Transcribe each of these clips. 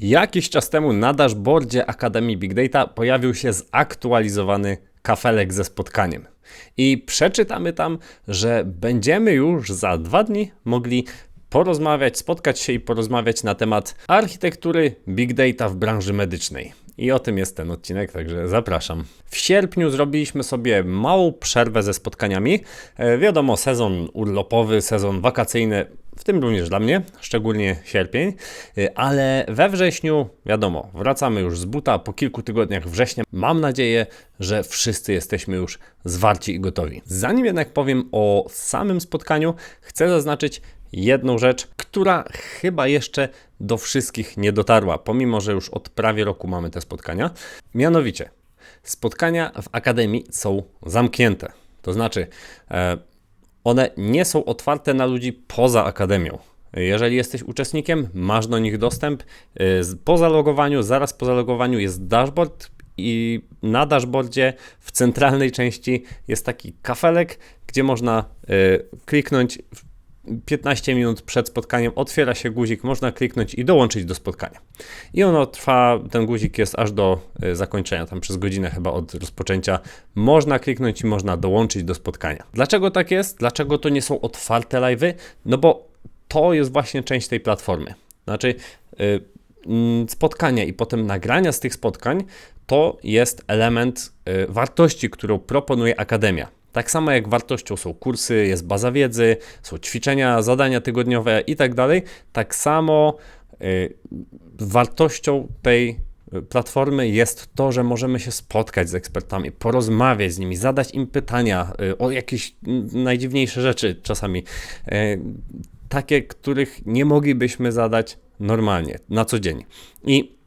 Jakiś czas temu na dashboardzie Akademii Big Data pojawił się zaktualizowany kafelek ze spotkaniem. I przeczytamy tam, że będziemy już za dwa dni mogli porozmawiać, spotkać się i porozmawiać na temat architektury Big Data w branży medycznej. I o tym jest ten odcinek, także zapraszam. W sierpniu zrobiliśmy sobie małą przerwę ze spotkaniami. E, wiadomo, sezon urlopowy, sezon wakacyjny, w tym również dla mnie, szczególnie sierpień, e, ale we wrześniu, wiadomo, wracamy już z buta po kilku tygodniach września. Mam nadzieję, że wszyscy jesteśmy już zwarci i gotowi. Zanim jednak powiem o samym spotkaniu, chcę zaznaczyć, jedną rzecz, która chyba jeszcze do wszystkich nie dotarła, pomimo że już od prawie roku mamy te spotkania. Mianowicie, spotkania w akademii są zamknięte. To znaczy, e, one nie są otwarte na ludzi poza akademią. Jeżeli jesteś uczestnikiem, masz do nich dostęp. E, po zalogowaniu, zaraz po zalogowaniu jest dashboard i na dashboardzie w centralnej części jest taki kafelek, gdzie można e, kliknąć 15 minut przed spotkaniem otwiera się guzik, można kliknąć i dołączyć do spotkania. I ono trwa, ten guzik jest aż do e, zakończenia, tam przez godzinę chyba od rozpoczęcia. Można kliknąć i można dołączyć do spotkania. Dlaczego tak jest? Dlaczego to nie są otwarte live'y? No bo to jest właśnie część tej platformy. Znaczy, yy, spotkania i potem nagrania z tych spotkań to jest element yy, wartości, którą proponuje Akademia. Tak samo jak wartością są kursy, jest baza wiedzy, są ćwiczenia, zadania tygodniowe i tak dalej, tak samo y, wartością tej y, platformy jest to, że możemy się spotkać z ekspertami, porozmawiać z nimi, zadać im pytania y, o jakieś najdziwniejsze rzeczy czasami, takie, których nie moglibyśmy zadać normalnie, na co dzień. I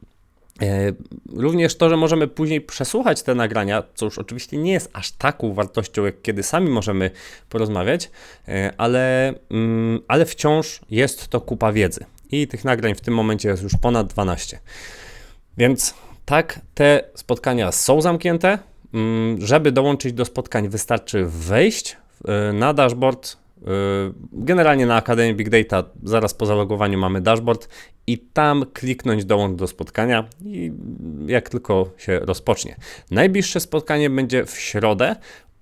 również to, że możemy później przesłuchać te nagrania, co już oczywiście nie jest aż taką wartością, jak kiedy sami możemy porozmawiać, e, ale, mm, ale wciąż jest to kupa wiedzy. I tych nagrań w tym momencie jest już ponad 12. Więc tak, te spotkania są zamknięte. Mm, żeby dołączyć do spotkań, wystarczy wejść e, na dashboard generalnie na Akademii Big Data zaraz po zalogowaniu mamy dashboard i tam kliknąć dołącz do spotkania i jak tylko się rozpocznie. Najbliższe spotkanie będzie w środę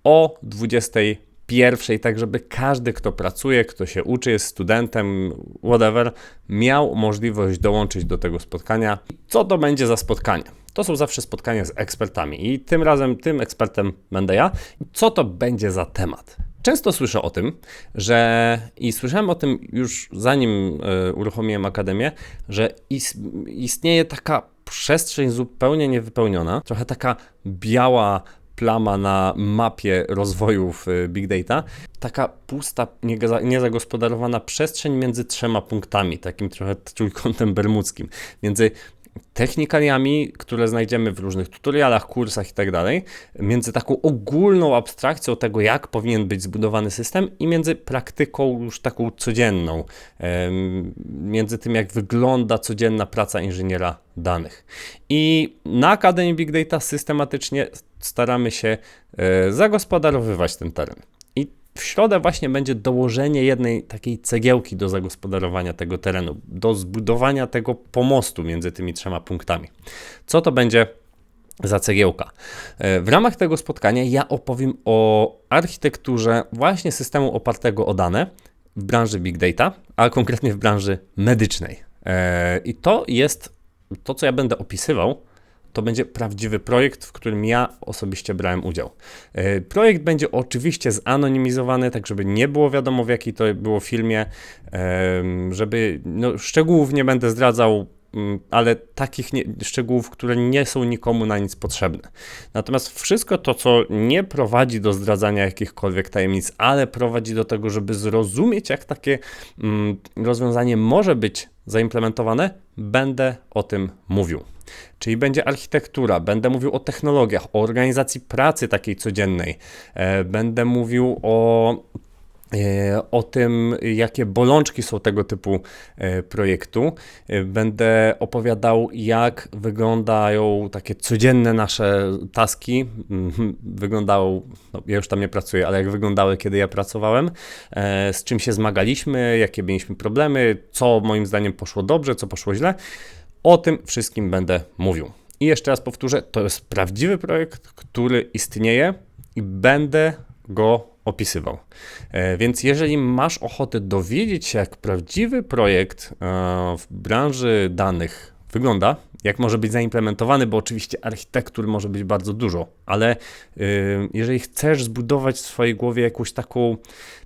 o 21, tak żeby każdy, kto pracuje, kto się uczy, jest studentem, whatever, miał możliwość dołączyć do tego spotkania. Co to będzie za spotkanie? To są zawsze spotkania z ekspertami i tym razem tym ekspertem będę ja. Co to będzie za temat? Często słyszę o tym, że i słyszałem o tym już zanim y, uruchomiłem akademię, że is, istnieje taka przestrzeń zupełnie niewypełniona, trochę taka biała plama na mapie rozwoju w e, Big Data, taka pusta, niezagospodarowana przestrzeń między trzema punktami, takim trochę trójkątem bermudzkim, między technikaliami, które znajdziemy w różnych tutorialach, kursach i tak między taką ogólną abstrakcją tego, jak powinien być zbudowany system i między praktyką już taką codzienną, między tym, jak wygląda codzienna praca inżyniera danych. I na Akademii Big Data systematycznie staramy się e, zagospodarowywać ten teren w środę właśnie będzie dołożenie jednej takiej cegiełki do zagospodarowania tego terenu, do zbudowania tego pomostu między tymi trzema punktami. Co to będzie za cegiełka? E, w ramach tego spotkania ja opowiem o architekturze właśnie systemu opartego o dane w branży big data, a konkretnie w branży medycznej. E, I to jest to, co ja będę opisywał, to będzie prawdziwy projekt, w którym ja osobiście brałem udział. E, projekt będzie oczywiście zanonimizowany, tak żeby nie było wiadomo w jakiej to było filmie, żeby no, szczegółów nie będę zdradzał, mm, ale takich nie, szczegółów, które nie są nikomu na nic potrzebne. Natomiast wszystko to, co nie prowadzi do zdradzania jakichkolwiek tajemnic, ale prowadzi do tego, żeby zrozumieć, jak takie mm, rozwiązanie może być zaimplementowane, będę o tym mówił. Czyli będzie architektura, będę mówił o technologiach, o organizacji pracy takiej codziennej, e, będę mówił o o tym, jakie bolączki są tego typu e, projektu. Będę opowiadał, jak wyglądają takie codzienne nasze taski. Mhm, wyglądały, no ja już tam nie pracuję, ale jak wyglądały, kiedy ja pracowałem, z czym się zmagaliśmy, jakie mieliśmy problemy, co moim zdaniem poszło dobrze, co poszło źle O tym wszystkim będę mówił. I jeszcze raz powtórzę, to jest prawdziwy projekt, który istnieje i będę go opisywał. E, Więc jeżeli masz ochotę dowiedzieć się, jak prawdziwy projekt e, w branży danych wygląda, jak może być zaimplementowany, bo oczywiście architektur może być bardzo dużo, ale y, jeżeli chcesz zbudować w swojej głowie jakąś taką,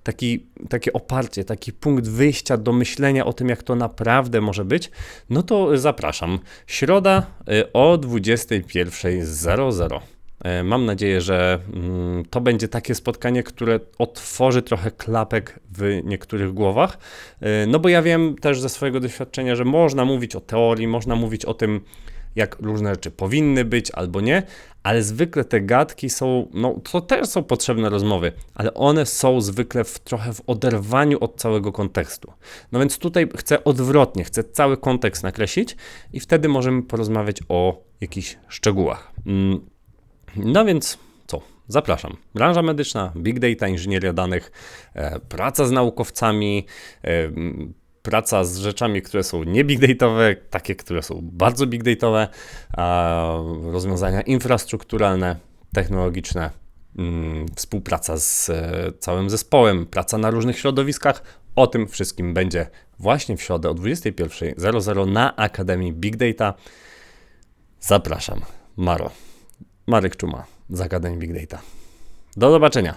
taki, takie oparcie, taki punkt wyjścia do myślenia o tym, jak to naprawdę może być, no to zapraszam. Środa o 21.00. E, Mam nadzieję, że mm, to będzie takie spotkanie, które otworzy trochę klapek w niektórych głowach. E, No bo ja wiem też ze swojego doświadczenia, że można mówić o teorii, można mówić o tym, jak różne rzeczy powinny być albo nie, ale zwykle te gadki są, no to też są potrzebne rozmowy, ale one są zwykle w, trochę w oderwaniu od całego kontekstu. No więc tutaj chcę odwrotnie, chcę cały kontekst nakreślić i wtedy możemy porozmawiać o jakichś szczegółach. Mm, no więc co? Zapraszam. Branża medyczna, big data, inżynieria danych, e, praca z naukowcami, e, praca z rzeczami, które są nie big dataowe, takie, które są bardzo big dataowe, a, rozwiązania infrastrukturalne, technologiczne, mm, współpraca z e, całym zespołem, praca na różnych środowiskach. O tym wszystkim będzie właśnie w środę o 21.00 na Akademii Big Data. Zapraszam. Maro. Marek Czuma z Akademii Big Data. Do zobaczenia.